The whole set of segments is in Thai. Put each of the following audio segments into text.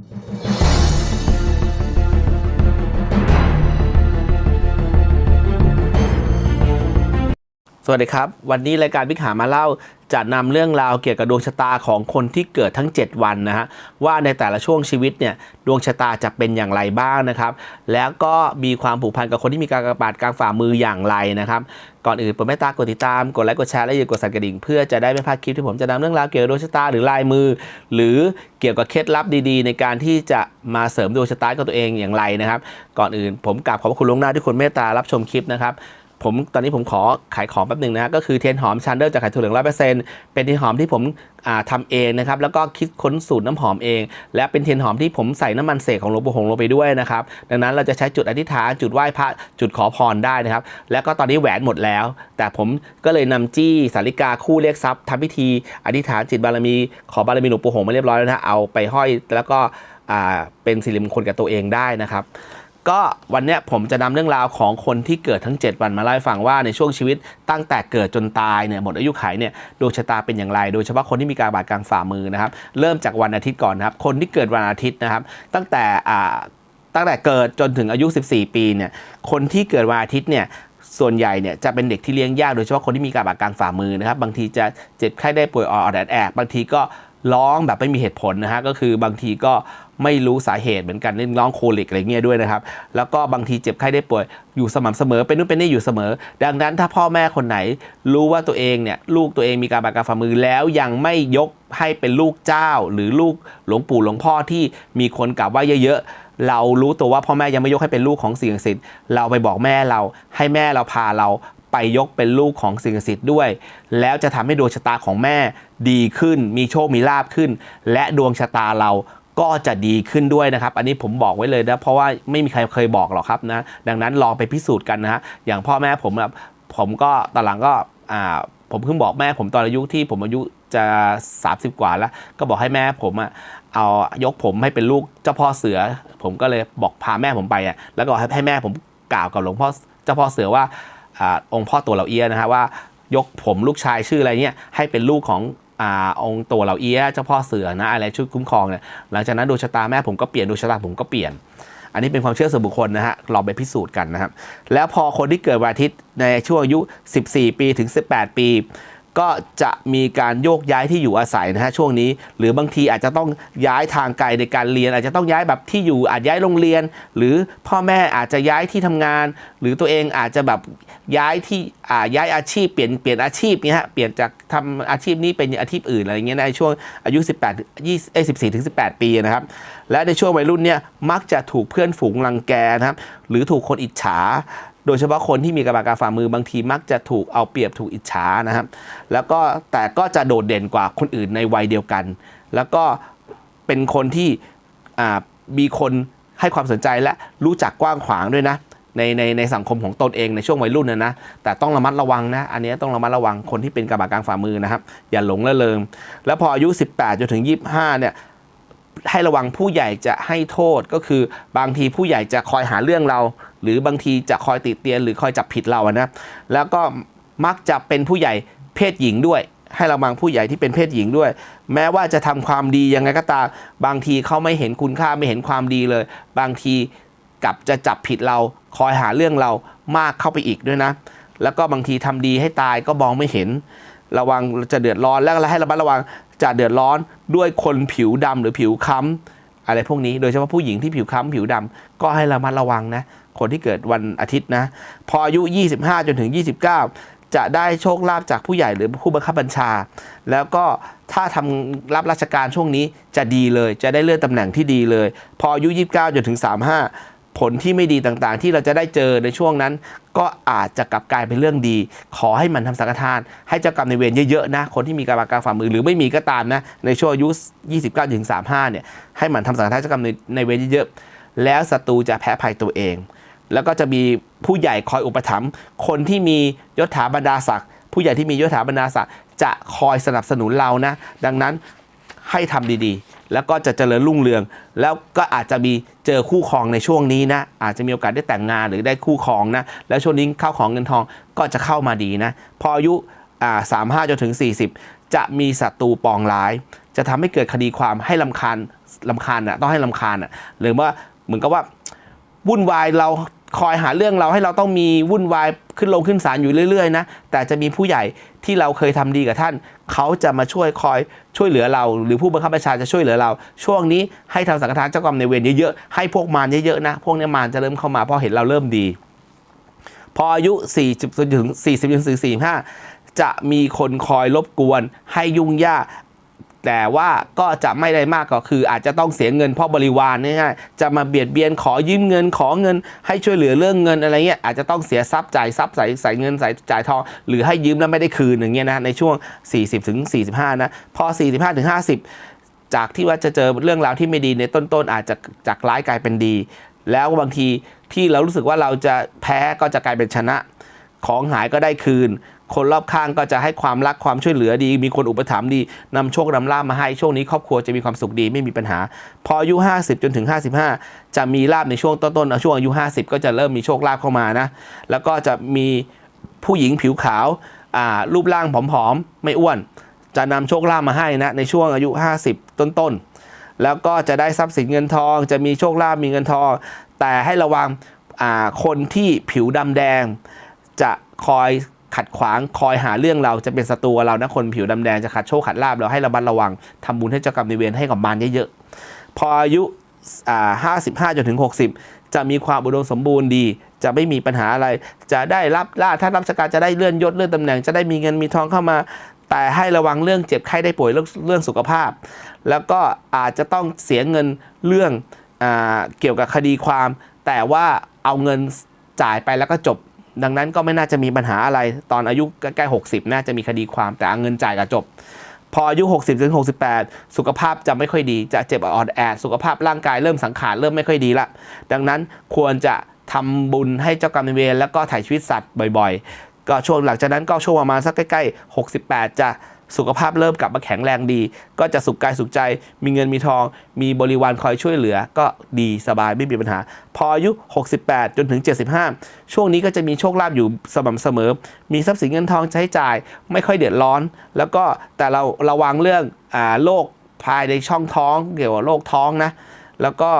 สวัสดีครับ วันนี้รายการพิกหามาเล่า จะนำเรื่องราวเกี่ยวกับดวงชะตาของคนที่เกิดทั้ง 7 วันนะฮะว่าในแต่ละช่วงชีวิตเนี่ยดวงชะตาจะเป็นอย่างไรบ้างนะครับ แล้วก็มีความผูกพันกับคนที่มีการกระบาดกลางฝ่ามืออย่างไรนะครับก่อนอื่นโปรดเมตตากดติดตามกดไลค์กดแชร์และอย่ากดสั่นกระดิ่งเพื่อจะได้ไม่พลาดคลิปที่ผมจะนำเรื่องราวเกี่ยวกับดวงชะตาหรือลายมือ หรือเกี่ยวกับเคล็ดลับดีๆ ในการที่จะมาเสริมดวงชะตากับตัวเองอย่างไรนะครับ ก่อนอื่นผมกราบขอบพระคุณล่วงหน้าที่คุณเมตตารับชมคลิปนะครับ ผมตอนนี้ผมขอขายของแป๊บหนึ่งนะก็คือเทียนหอมชันเดอร์จากไข่ถั่วเหลืองร้อยเปอร์เซ็นต์เป็นเทียนหอมที่ผมอ่าทำเองนะครับแล้วก็คิดค้นสูตรน้ำหอมเอง และเป็นเทียนหอมที่ผมใส่น้ำมันเสกของหลวงปู่หงลงไปด้วยนะครับดังนั้นเราจะใช้จุดอธิษฐานจุดไหว้พระจุดขอพรได้นะครับ แล้วก็ตอนนี้แหวนหมดแล้ว แต่ผมก็เลยนำจี้สาริกาคู่เรียกทรัพย์ทำพิธีอธิษฐานจิตบารมีขอบารมีหลวงปู่หงมาเรียบร้อยแล้วนะเอาไปห้อยแล้วก็เป็นสิริมงคลกับตัวเองได้นะครับ ก็วันนี้ผมจะนำเรื่องราวของคนที่เกิดทั้ง 7 วันมาเล่าให้ฟังว่าในช่วงชีวิตตั้งแต่เกิดจนตายเนี่ยหมดอายุขัยเนี่ยดวงชะตาเป็นอย่างไร โดยเฉพาะคนที่มีการบาดกลางฝ่ามือนะครับเริ่มจากวันอาทิตย์ก่อนนะครับคนที่เกิดวันอาทิตย์นะครับ ตั้งแต่อ่าตั้งแต่เกิดจนถึงอายุ 14 ปีเนี่ยคนที่เกิดวันอาทิตย์เนี่ยส่วนใหญ่เนี่ยจะเป็นเด็กที่เลี้ยงยากโดยเฉพาะคนที่มีการบาดกลางฝ่ามือนะครับบางทีจะเจ็บไข้ได้ป่วยอ่อนแอดแอกบางทีก็ ร้องแบบไม่มีเหตุผลนะฮะก็คือบางทีก็ไม่รู้สาเหตุเหมือนกันเล่นร้องโคลิกอะไรเงี้ยด้วยนะครับแล้วก็บางทีเจ็บไข้ได้ป่วยอยู่สม่ำเสมอเป็นนู่นเป็นนี่อยู่เสมอ ดังนั้นถ้าพ่อแม่คนไหนรู้ว่าตัวเองเนี่ยลูกตัวเองมีการบาดกางฝ่ามือแล้วยังไม่ยกให้เป็นลูกเจ้า หรือลูกหลวงปู่หลวงพ่อที่มีคนกราบไหว่าเยอะๆเรารู้ตัวว่าพ่อแม่ยังไม่ยกให้เป็นลูกของสิ่งศักดิ์สิทธิ์เราไปบอกแม่เราให้แม่เราพาเรา ไปยกเป็นลูกของสิ่งศักดิ์สิทธิ์ด้วย แล้วจะทำให้ดวงชะตาของแม่ดีขึ้น มีโชคมีลาบขึ้น และดวงชะตาเราก็จะดีขึ้นด้วยนะครับ อันนี้ผมบอกไว้เลยนะ เพราะว่าไม่มีใครเคยบอกหรอกครับนะ ดังนั้นลองไปพิสูจน์กันนะฮะ อย่างพ่อแม่ผมแบบผมก็ตอนหลังก็อ่าผมเพิ่งบอกแม่ผมตอนอายุที่ผมอายุจะ 30 กว่าแล้ว ก็บอกให้แม่ผมอะเอายกผมให้เป็นลูกเจ้าพ่อเสือ ผมก็เลยบอกพาแม่ผมไปอะแล้วก็ให้แม่ผมกล่าวกับหลวงพ่อเจ้าพ่อเสือว่า องค์พ่อตัวเหล่าเอียนะฮะว่ายกผมลูกชายชื่ออะไรเนี่ยให้เป็นลูกขององค์ตัวเหล่าเอียเจ้าพ่อเสือนะอะไรชุดคุ้มครองเนี่ยหลังจากนั้นดวงชะตาแม่ผมก็เปลี่ยนดวงชะตาผมก็เปลี่ยน อันนี้เป็นความเชื่อส่วนบุคคลนะฮะลองไปพิสูจน์กันนะครับแล้วพอคนที่เกิดวันอาทิตย์ในช่วงอายุ 14 ปีถึง 18 ปี ก็จะมีการโยกย้ายที่อยู่อาศัยนะฮะช่วงนี้ หรือบางทีอาจจะต้องย้ายทางไกลในการเรียน อาจจะต้องย้ายแบบที่อยู่อาจย้ายโรงเรียน หรือพ่อแม่อาจจะย้ายที่ทำงาน หรือตัวเองอาจจะแบบย้ายที่อ่าย้ายอาชีพเปลี่ยนเปลี่ยนอาชีพเนี่ยฮะเปลี่ยนจากทำอาชีพนี้เป็นอาชีพอื่นอะไรเงี้ยในช่วงอายุ 18 20เอ้14ถึง18 ปีนะครับและในช่วงวัยรุ่นเนี่ยมักจะถูกเพื่อนฝูงรังแกนะครับหรือถูกคนอิจฉา โดยเฉพาะคนที่มีกระบาดการฝ่ามือบางทีมักจะถูกเอาเปรียบถูกอิจฉานะครับ แล้วก็แต่ก็จะโดดเด่นกว่าคนอื่นในวัยเดียวกัน แล้วก็เป็นคนที่มีคนให้ความสนใจและรู้จักกว้างขวางด้วยนะในในในสังคมของตนเองในช่วงวัยรุ่นนะนะแต่ต้องระมัดระวังนะอันนี้ต้องระมัดระวังคนที่เป็นกระบาดกลางฝ่ามือนะครับ อย่าหลงละเลงแล้วพออายุ 18จนถึง 25เนี่ย ให้ระวังผู้ใหญ่จะให้โทษก็คือบางทีผู้ใหญ่จะคอยหาเรื่องเรา หรือบางทีจะคอยติเตียนหรือคอยจับผิดเราอะนะแล้วก็มักจะเป็นผู้ใหญ่เพศหญิงด้วย ให้ระวังผู้ใหญ่ที่เป็นเพศหญิงด้วย แม้ว่าจะทำความดียังไงก็ตามบางทีเขาไม่เห็นคุณค่าไม่เห็นความดีเลย บางทีกลับจะจับผิดเราคอยหาเรื่องเรามากเข้าไปอีกด้วยนะ แล้วก็บางทีทำดีให้ตายก็มองไม่เห็น ระวังจะเดือดร้อนแล้วให้ระมัดระวังจะเดือดร้อนด้วยคนผิวดำหรือผิวค้ำอะไรพวกนี้โดยเฉพาะผู้หญิงที่ผิวค้ำผิวดำก็ให้ระมัดระวังนะ คนที่เกิดวันอาทิตย์นะ พออายุ 25 จนถึง 29 จะได้โชคลาภจากผู้ใหญ่หรือผู้บังคับบัญชา แล้วก็ถ้าทำรับราชการช่วงนี้จะดีเลย จะได้เลื่อนตำแหน่งที่ดีเลย พออายุ 29 จนถึง 35 ผลที่ไม่ดีต่างๆ ที่เราจะได้เจอในช่วงนั้น ก็อาจจะกลับกลายเป็นเรื่องดี ขอให้มันทำสังฆทาน ให้เจ้ากรรมในเวรเยอะๆนะคนที่มีการบาดกางฝ่ามือหรือไม่มีก็ตามนะในช่วงอายุ 29ถึง35เนี่ยให้มันทำสังฆทานเจ้ากรรมในายเวรเยอะๆแล้วศัตรูจะแพ้ภัยตัวเอง แล้วก็จะมีผู้ใหญ่คอยอุปถัมภ์คนที่มียศถาบรรดาศักดิ์ผู้ใหญ่ที่มียศถาบรรดาศักดิ์จะคอยสนับสนุนเรานะ ดังนั้นให้ทำดีๆ แล้วก็จะเจริญรุ่งเรือง แล้วก็อาจจะมีเจอคู่ครองในช่วงนี้นะ อาจจะมีโอกาสได้แต่งงานหรือได้คู่ครองนะ แล้วช่วงนี้เข้าของเงินทองก็จะเข้ามาดีนะ พออายุอ่า35จนถึง 40 จะมีศัตรูปองร้าย จะทำให้เกิดคดีความให้ลำคาญลำคาญอะต้องให้ลำคาญอะหรือว่าเหมือนกับว่าวุ่นวายเรา คอยหาเรื่องเราให้เราต้องมีวุ่นวายขึ้นลงขึ้นศาลอยู่เรื่อยๆนะแต่จะมีผู้ใหญ่ที่เราเคยทำดีกับท่าน เขาจะมาช่วยคอยช่วยเหลือเรา หรือผู้บังคับบัญชาจะช่วยเหลือเรา ช่วงนี้ให้ทำสังฆทานเจ้ากรรมในเวรเยอะๆให้พวกมารเยอะๆนะพวกเนี้ยมารจะเริ่มเข้ามาเพราะเห็นเราเริ่มดี พออายุ 40จนถึง40จนถึง45จะมีคนคอยรบกวนให้ยุ่งยาก แต่ว่าก็จะไม่ได้มากก็คือ อาจจะต้องเสียเงินเพราะบริวารง่ายๆจะมาเบียดเบียนขอยืมเงินขอเงิน ให้ช่วยเหลือเรื่องเงินอะไรเงี้ยอาจจะต้องเสียทรัพย์จ่ายทรัพย์ใส่ใส่เงินใส่จ่ายทองหรือให้ยืมแล้วไม่ได้คืนอย่างเงี้ยนะในช่วง 40ถึง45 นะพอ 45ถึง50 จากที่ว่าจะเจอเรื่องราวที่ไม่ดีในต้นๆอาจจะจากร้ายกลายเป็นดี แล้วบางทีที่เรารู้สึกว่าเราจะแพ้ก็จะกลายเป็นชนะ ของหายก็ได้คืน คนรอบข้างก็จะให้ความรักความช่วยเหลือดี มีคนอุปถัมภ์ดีนำโชคนำลาภมาให้ช่วงนี้ครอบครัวจะมีความสุขดีไม่มีปัญหา พออายุ 50 จนถึง 55 จะมีลาบในช่วงต้นๆช่วงอายุ 50 ก็จะเริ่มมีโชคลาภเข้ามานะแล้วก็จะมีผู้หญิงผิวขาวรูปร่างผอมๆไม่อ้วน จะนำโชคลาภมาให้นะในช่วงอายุ 50 ต้นๆแล้วก็จะได้ทรัพย์สินเงินทอง จะมีโชคลาภมีเงินทอง แต่ให้ระวังคนที่ผิวดำแดง จะคอย ขัดขวางคอยหาเรื่องเราจะเป็นศัตรูเรานะคนผิวดำแดงจะขัดโชคขัดลาบเราให้ระมัดระวังทำบุญให้เจ้ากรรมนายเวรให้กับมารเยอะๆพออายุอ่าห้าสิบห้าจนถึง60จะมีความอุดมสมบูรณ์ดี จะไม่มีปัญหาอะไร จะได้รับล่าถ้ารับราชการจะได้เลื่อนยศเลื่อนตำแหน่งจะได้มีเงินมีทองเข้ามา แต่ให้ระวังเรื่องเจ็บไข้ได้ป่วยเรื่องเรื่องสุขภาพ แล้วก็อาจจะต้องเสียเงินเรื่องอาเกี่ยวกับคดีความ แต่ว่าเอาเงินจ่ายไปแล้วก็จบ ดังนั้นก็ไม่น่าจะมีปัญหาอะไร ตอนอายุใกล้ๆ60 น่าจะมีคดีความแต่เอาเงินจ่ายก็จบ พออายุ 60ถึง68 สุขภาพจะไม่ค่อยดีจะเจ็บอ่อนแอสุขภาพร่างกายเริ่มสังขารเริ่มไม่ค่อยดีละ ดังนั้นควรจะทำบุญให้เจ้ากรรมนายเวรแล้วก็ถ่ายชีวิตสัตว์บ่อย ๆ ก็ช่วงหลังจากนั้นก็ช่วงประมาณสักใกล้ๆ 68 จะ สุขภาพเริ่มกลับมาแข็งแรงดี ก็จะสุขกายสุขใจ มีเงินมีทอง มีบริวารคอยช่วยเหลือ ก็ดีสบายไม่มีปัญหา พออายุ 68 จนถึง 75 ช่วงนี้ก็จะมีโชคลาภอยู่สม่ำเสมอ มีทรัพย์สินเงินทองใช้จ่าย ไม่ค่อยเดือดร้อน แล้วก็แต่เราระวังเรื่องอ่าโรคภายในช่องท้องเกี่ยวกับโรคท้องนะแล้วก็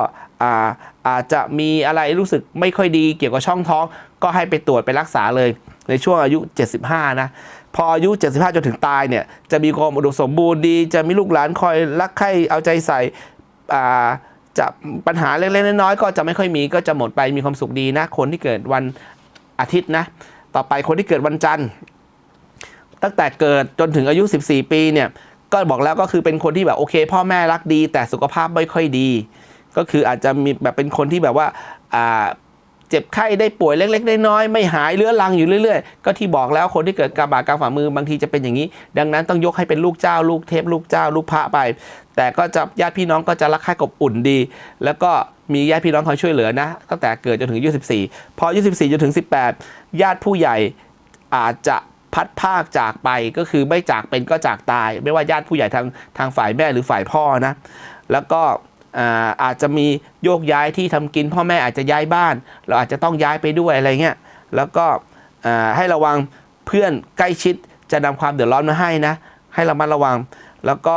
อาอาจจะมีอะไรรู้สึกไม่ค่อยดีเกี่ยวกับช่องท้อง ก็ให้ไปตรวจไปรักษาเลยในช่วงอายุ 75 นะ พออายุ 75 จนถึงตายเนี่ย จะมีความอุดมสมบูรณ์ดี จะมีลูกหลานคอยรักใคร่เอาใจใส่าจะปัญหาเล็กๆน้อยๆก็จะไม่ค่อยมีก็จะหมดไปมีความสุขดีนะ คนที่เกิดวันอาทิตย์นะ ต่อไปคนที่เกิดวันจันทร์ ตั้งแต่เกิดจนถึงอายุ 14 ปีเนี่ย ก็บอกแล้วก็คือเป็นคนที่แบบโอเค พ่อแม่รักดี แต่สุขภาพไม่ค่อยดี ก็คืออาจจะมีแบบเป็นคนที่แบบว่าอ่า เจ็บไข้ได้ป่วยเล็กๆน้อยๆไม่หายเรื้อรังอยู่เรื่อย ๆ ก็ที่บอกแล้วคนที่เกิดกาบาดกลางฝ่ามือบางทีจะเป็นอย่างนี้ ดังนั้นต้องยกให้เป็นลูกเจ้า ลูกเทพลูกเจ้า ลูกพระไป แต่ก็จะญาติพี่น้องก็จะรักใคร่กบอุ่นดี แล้วก็มีญาติพี่น้องคอยช่วยเหลือนะตั้งแต่เกิดจนถึงอายุ14พออายุ14จนถึง 18 ญาติผู้ใหญ่อาจจะพัดภาคจากไปก็คือไม่จากเป็นก็จากตาย ไม่ว่าญาติผู้ใหญ่ทางทางฝ่ายแม่หรือฝ่ายพ่อนะ แล้วก็ อาจจะมีโยกย้ายที่ทำกิน พ่อแม่อาจจะย้ายบ้าน เราอาจจะต้องย้ายไปด้วยอะไรเงี้ยแล้วก็ให้ระวังเพื่อนใกล้ชิดจะนำความเดือดร้อนมาให้นะ ให้ระมัดระวัง แล้วก็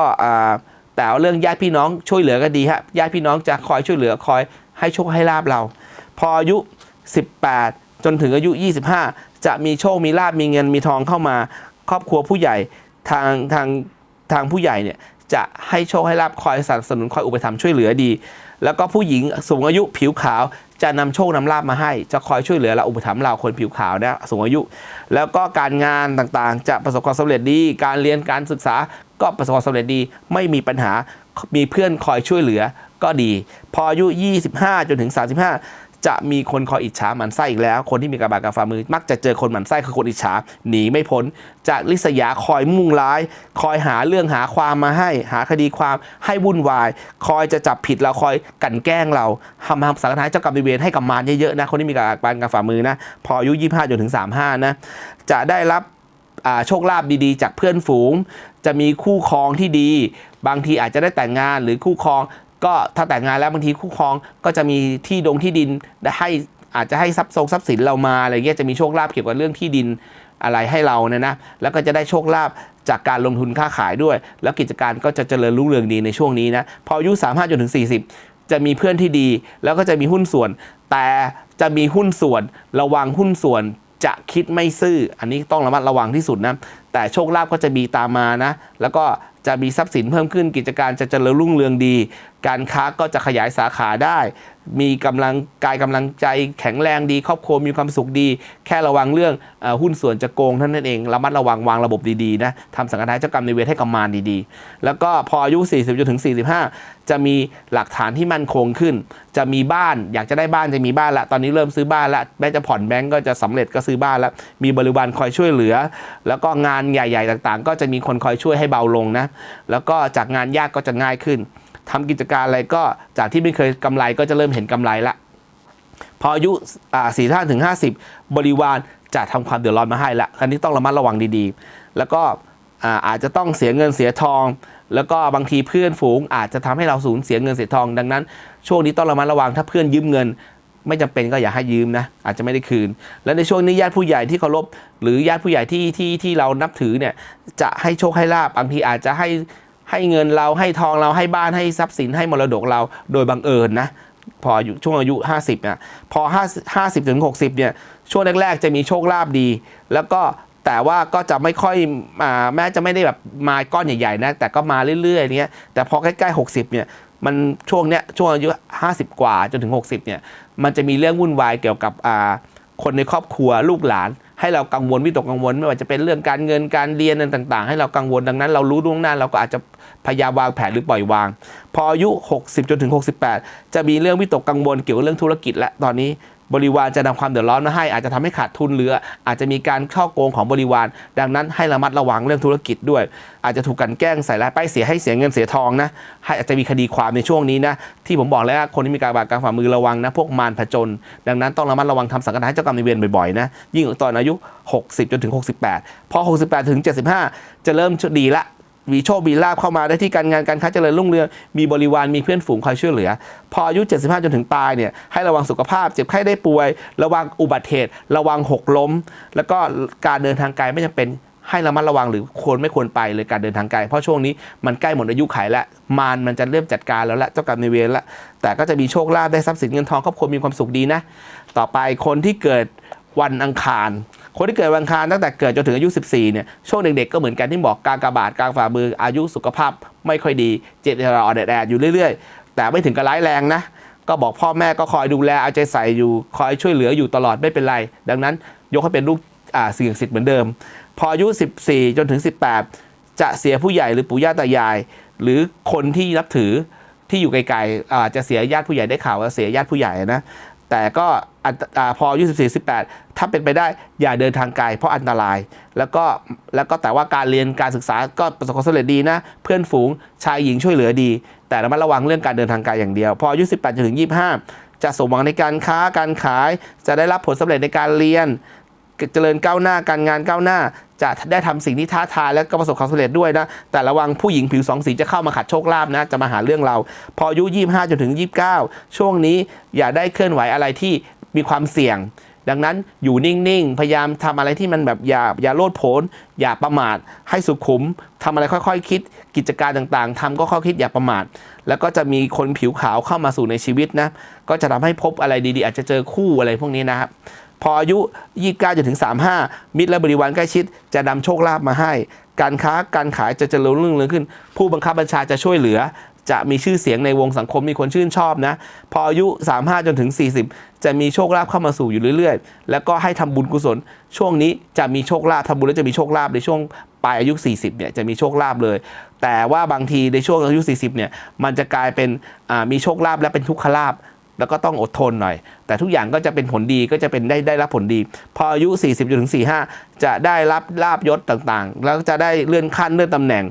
แต่เอาเรื่องญาติพี่น้องช่วยเหลือก็ดีฮะญาติพี่น้องจะคอยช่วยเหลือคอยให้โชคให้ลาบเรา พออายุ 18 จนถึงอายุ 25 จะมีโชคมีลาบมีเงินมีทองเข้ามา ครอบครัวผู้ใหญ่ทางทางทางผู้ใหญ่เนี่ย จะให้โชคให้ลาบคอยสนับสนุนคอยอุปถัมภ์ช่วยเหลือดี แล้วก็ผู้หญิงสูงอายุผิวขาวจะนำโชคนำลาบมาให้ จะคอยช่วยเหลือเราอุปถัมภ์เราคนผิวขาวนะสูงอายุ แล้วก็การงานต่างๆ จะประสบความสำเร็จดี การเรียนการศึกษาก็ประสบความสำเร็จดี ไม่มีปัญหามีเพื่อนคอยช่วยเหลือก็ดี พออายุ 25 จนถึง 35 จะมีคนคอยอิจฉาหมันไส้อีกแล้ว คนที่มีกระบาดกระฝ่ามือ มักจะเจอคนหมันไส้คือคนอิจฉาหนีไม่พ้น จะลิษยาคอยมุ่งร้าย คอยหาเรื่องหาความมาให้ หาคดีความให้วุ่นวาย คอยจะจับผิดเราคอยกันแกล้งเราทำทำสังฆทานเจ้ากรรมนายเวรให้กับมารเยอะๆนะคนที่มีกระบาดกระฝ่ามือนะพออายุ25จนถึง 35 นะจะได้รับโชคลาภดีๆ จากเพื่อนฝูง จะมีคู่ครองที่ดี บางทีอาจจะได้แต่งงานหรือคู่ครอง ก็ถ้าแต่งงานแล้วบางทีคู่ครองก็จะมีที่ดงที่ดินให้อาจจะให้ทรัพย์ทรงทรัพย์สินเรามาอะไรเงี้ยจะมีโชคลาภเกี่ยวกับเรื่องที่ดินอะไรให้เราเนี่ยนะแล้วก็จะได้โชคลาภจากการลงทุนค้าขายด้วย แล้วกิจการก็จะเจริญรุ่งเรืองดีในช่วงนี้นะพออายุ35จนถึง 40 จะมีเพื่อนที่ดี แล้วก็จะมีหุ้นส่วน แต่จะมีหุ้นส่วนระวังหุ้นส่วนจะคิดไม่ซื่อ อันนี้ต้องระมัดระวังที่สุดนะแต่โชคลาภก็จะมีตามมานะแล้วก็ จะมีทรัพย์สินเพิ่มขึ้นกิจการจะเจริญรุ่งเรืองดี การค้าก็จะขยายสาขาได้ มีกำลังกายกำลังใจแข็งแรงดี ครอบครัวมีความสุขดี แค่ระวังเรื่องอหุ้นส่วนจะโกงท่านนั่นเองระมัดระวังวางระบบดีๆนะทำสังฆทานเจ้ากรรมในเวทให้กำมานดีๆ แล้วก็พออายุ 40จนถึง 45 จะมีหลักฐานที่มั่นคงขึ้น จะมีบ้านอยากจะได้บ้านจะมีบ้านละ ตอนนี้เริ่มซื้อบ้านละแม้จะผ่อนแบงก์ก็จะสำเร็จก็ซื้อบ้านละมีบริวารคอยช่วยเหลือ แล้วก็งานใหญ่ๆต่างๆ ก็จะมีคนคอยช่วยให้เบาลงนะ แล้วก็จากงานยากก็จะง่ายขึ้นทำกิจการอะไรก็จากที่ไม่เคยกำไรก็จะเริ่มเห็นกำไรละพออายุสี่ท่าถึง 50 บริวารจะทำความเดือดร้อนมาให้ละอันนี้ต้องระมัดระวังดีๆ แล้วก็อ่าอาจจะต้องเสียเงินเสียทอง แล้วก็บางทีเพื่อนฝูงอาจจะทำให้เราสูญเสียเงินเสียทอง ดังนั้น ช่วงนี้ต้องระมัดระวังถ้าเพื่อนยืมเงิน ไม่จำเป็นก็อย่าให้ยืมนะอาจจะไม่ได้คืน และในช่วงนี้ญาติผู้ใหญ่ที่เคารพหรือญาติผู้ใหญ่ที่ที่ที่เรานับถือเนี่ยจะให้โชคให้ลาบบางทีอาจจะให้ให้เงินเราให้ทองเราให้บ้านให้ทรัพย์สินให้มรดกเราโดยบังเอิญนะพออายุช่วงอายุ 50เนี่ยพอ5 50 ถึง 60เนี่ยช่วงแรก ๆ จะมีโชคลาภดี แล้วก็ แต่ว่าก็จะไม่ค่อยอแม้จะไม่ได้แบบมาก้อนใหญ่ๆนะแต่ก็มาเรื่อยๆเนี้ยแต่พอใกล้ๆ 60เนี่ยมันช่วงเนี้ยช่วงอายุ 50 กว่าจนถึง 60เนี่ยมันจะมีเรื่องวุ่นวายเกี่ยวกับคนในครอบครัวลูกหลาน ให้เรากังวลวิตกกังวลไม่ว่าจะเป็นเรื่องการเงินการเรียนอะไรต่างๆ ให้เรากังวลดังนั้น เรารู้ล่วงหน้าเราก็อาจจะพยายามวางแผนหรือปล่อยวาง พออายุ 60 จนถึง 68 จะมีเรื่องวิตกกังวลเกี่ยวกับเรื่องธุรกิจและตอนนี้ บริวารจะนำความเดือดร้อนมาให้ อาจจะทำให้ขาดทุนหรืออาจจะมีการช่อโกงของบริวาร ดังนั้นให้ระมัดระวังเรื่องธุรกิจด้วย อาจจะถูกกันแกล้งใส่ร้ายป้ายเสียให้เสียเงินเสียทองนะให้อาจจะมีคดีความในช่วงนี้นะที่ผมบอกแล้วคนที่มีการบาดการฝ่ามือระวังนะพวกมารผจญดังนั้นต้องระมัดระวังทำสังฆทานเจ้ากรรมในเวรบ่อยๆนะยิ่งตอนอายุ 60 จนถึง 68 พอ 68 ถึง 75 จะเริ่มดีละ มีโชคมีลาบเข้ามาได้ที่การงานการค้าเจริญรุ่งเรืองมีบริวารมีเพื่อนฝูงคอยช่วยเหลือ พออายุ 75 จนถึงปลายเนี่ยให้ระวังสุขภาพ เจ็บไข้ได้ป่วย ระวังอุบัติเหตุ ระวังหกล้ม แล้วก็การเดินทางไกลไม่จำเป็นให้ระมัดระวังหรือควรไม่ควรไปเลยการเดินทางไกลเพราะช่วงนี้มันใกล้หมดอายุไขแล้วมารมันจะเริ่มจัดการแล้วละเจ้ากรรมนายเวรละแต่ก็จะมีโชคลาภได้ทรัพย์สินเงินทองครอบครัวมีความสุขดีนะ ต่อไปคนที่เกิดวันอังคาร คนที่เกิดวันอังคารตั้งแต่เกิดจนถึงอายุ 14 เนี่ย ช่วงเด็กๆก็เหมือนกันที่บอกกากบาดกลางฝ่ามืออายุสุขภาพไม่ค่อยดี เจ็บรอแดดๆอยู่เรื่อยๆ แต่ไม่ถึงกับร้ายแรงนะ ก็บอกพ่อแม่ก็คอยดูแลเอาใจใส่อยู่ คอยช่วยเหลืออยู่ตลอดไม่เป็นไร ดังนั้นยกให้เป็นลูกอ่าสิ่ยงสิทธิ์เหมือนเดิม พออายุ 14 จนถึง 18 จะเสียผู้ใหญ่หรือปู่ย่าตายาย หรือคนที่นับถือที่อยู่ไกลๆอาจจะเสียญาติผู้ใหญ่ได้ข่าวว่าเสียญาติผู้ใหญ่นะ แต่ก็ พออายุ14 18 ถ้าเป็นไปได้อย่าเดินทางไกลเพราะอันตราย แล้วก็แล้วก็แต่ว่าการเรียนการศึกษาก็ประสบความสำเร็จดีนะ เพื่อนฝูงชายหญิงช่วยเหลือดี แต่ระมัดระวังเรื่องการเดินทางไกลอย่างเดียว พออายุ18จนถึง 25 จะสมหวังในการค้าการขาย จะได้รับผลสำเร็จในการเรียนเจริญก้าวหน้าการงานก้าวหน้า จะได้ทำสิ่งที่ท้าทายและก็ประสบความสำเร็จด้วยนะ แต่ระวังผู้หญิงผิวสองสีจะเข้ามาขัดโชคลาภนะ จะมาหาเรื่องเรา พออายุ 25 จนถึง 29 ช่วงนี้อย่าได้เคลื่อนไหวอะไรที่ มีความเสี่ยง ดังนั้นอยู่นิ่งๆ พยายามทำอะไรที่มันแบบอย่าอย่าโลดโผนอย่าประมาท ให้สุขุมทำอะไรค่อยๆคิด กิจการต่างๆทำก็ค่อยคิดอย่าประมาท แล้วก็จะมีคนผิวขาวเข้ามาสู่ในชีวิตนะ ก็จะทำให้พบอะไรดีๆ อาจจะเจอคู่อะไรพวกนี้นะครับพออายุ 29จนถึง 35 มิตรและบริวารใกล้ชิด จะนำโชคลาภมาให้ การค้าการขายจะเจริญรุ่งเรืองขึ้น ผู้บังคับบัญชาจะช่วยเหลือ จะมีชื่อเสียงในวงสังคมมีคนชื่นชอบนะ พออายุ 35 จนถึง 40 จะมีโชคลาภเข้ามาสู่อยู่เรื่อยๆ แล้วก็ให้ทำบุญกุศล ช่วงนี้จะมีโชคลาภทำบุญแล้วจะมีโชคลาภในช่วงปลายอายุ 40 เนี่ยจะมีโชคลาภเลย แต่ว่าบางทีในช่วงอายุ 40 เนี่ยมันจะกลายเป็นมีโชคลาภและเป็นทุกขลาภ แล้วก็ต้องอดทนหน่อย แต่ทุกอย่างก็จะเป็นผลดีก็จะเป็นได้ได้รับผลดี พออายุ 40จนถึง45 จะได้รับลาบยศต่างๆ แล้วจะได้เลื่อนขั้นเลื่อนตำแหน่ง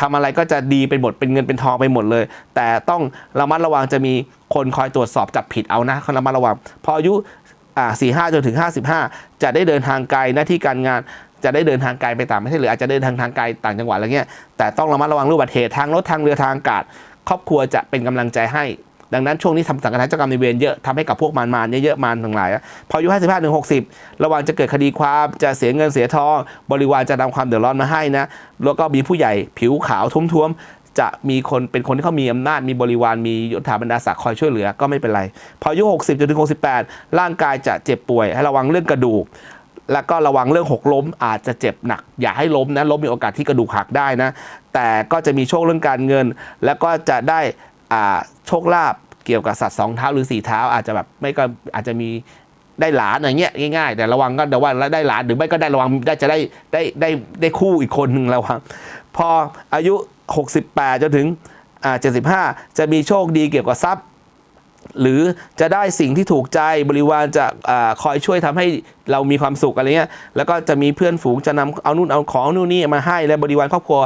ทำอะไรก็จะดีไปหมดเป็นเงินเป็นทองไปหมดเลย แต่ต้องระมัดระวังจะมีคนคอยตรวจสอบจับผิดเอานะระมัดระวัง พออายุอ่า45จนถึง 55 จะได้เดินทางไกลหน้าที่การงานจะได้เดินทางไกลไปต่างประเทศหรืออาจจะเดินทางทางไกลต่างจังหวัดอะไรเงี้ยแต่ต้องระมัดระวังรูปบัติเหตุทางรถทางเรือทางอากาศ ครอบครัวจะเป็นกำลังใจให้ ดังนั้นช่วงนี้ทำสังฆทานเจ้ากรรมในเวรเยอะทำให้กับพวกมารมารเยอะๆมารทั้งหลายพออายุ55ถึง60 ระวังจะเกิดคดีความจะเสียเงินเสียทอง บริวารจะนำความเดือดร้อนมาให้นะแล้วก็มีผู้ใหญ่ผิวขาวท้วมๆจะมีคนเป็นคนที่เขามีอำนาจมีบริวารมียศถาบรรดาศักดิ์คอยช่วยเหลือก็ไม่เป็นไร พออายุ 60จนถึง68 ร่างกายจะเจ็บป่วย ให้ระวังเรื่องกระดูก แล้วก็ระวังเรื่องหกล้มอาจจะเจ็บหนัก อย่าให้ล้มนะล้มมีโอกาสที่กระดูกหักได้นะ แต่ก็จะมีโชคเรื่องการเงิน แล้วก็จะได้ โชคลาภเกี่ยวกับสัตว์สองเท้าหรือสี่เท้า อาจจะแบบไม่ก็อาจจะมีได้หลานอะไรเงี้ยง่ายๆ แต่ระวังก็เดี๋ยวว่าได้หลานหรือไม่ก็ได้ระวังได้จะได้ได้ได้ได้คู่อีกคนหนึ่งระวังพออายุ 68จนถึงอ่า75จะมีโชคดีเกี่ยวกับทรัพย์ หรือจะได้สิ่งที่ถูกใจบริวารจะอาคอยช่วยทำให้เรามีความสุขอะไรเงี้ยแล้วก็จะมีเพื่อนฝูงจะนำเอานู่นเอาของนู่นนี่มาให้และบริวารครอบครัว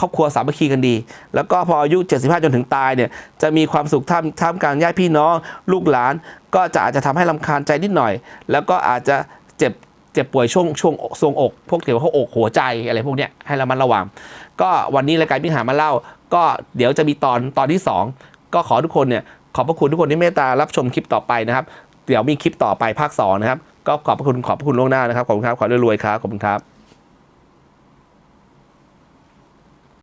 ครอบครัวสามัคคีกันดี แล้วก็พออายุ 75 จนถึงตายเนี่ยจะมีความสุขท่ามท่ามกลางญาติพี่น้อง ลูกหลาน ก็จะอาจจะทำให้ลำคาญใจนิดหน่อย แล้วก็อาจจะเจ็บเจ็บป่วยช่วงช่วงทรงอก พวกเกี่ยวกับพวกอกหัวใจอะไรพวกเนี้ยให้เรามันระวัง ก็วันนี้รายการพิหามาเล่า ก็เดี๋ยวจะมีตอนตอนที่ 2 ก็ขอทุกคนเนี่ยขอบพระคุณทุกคนที่เมตตารับชมคลิปต่อไปนะครับ เดี๋ยวมีคลิปต่อไปภาค2นะครับก็ขอบพระคุณขอบพระคุณล่วงหน้านะครับขอบคุณครับขอรวยๆครับขอบคุณครับ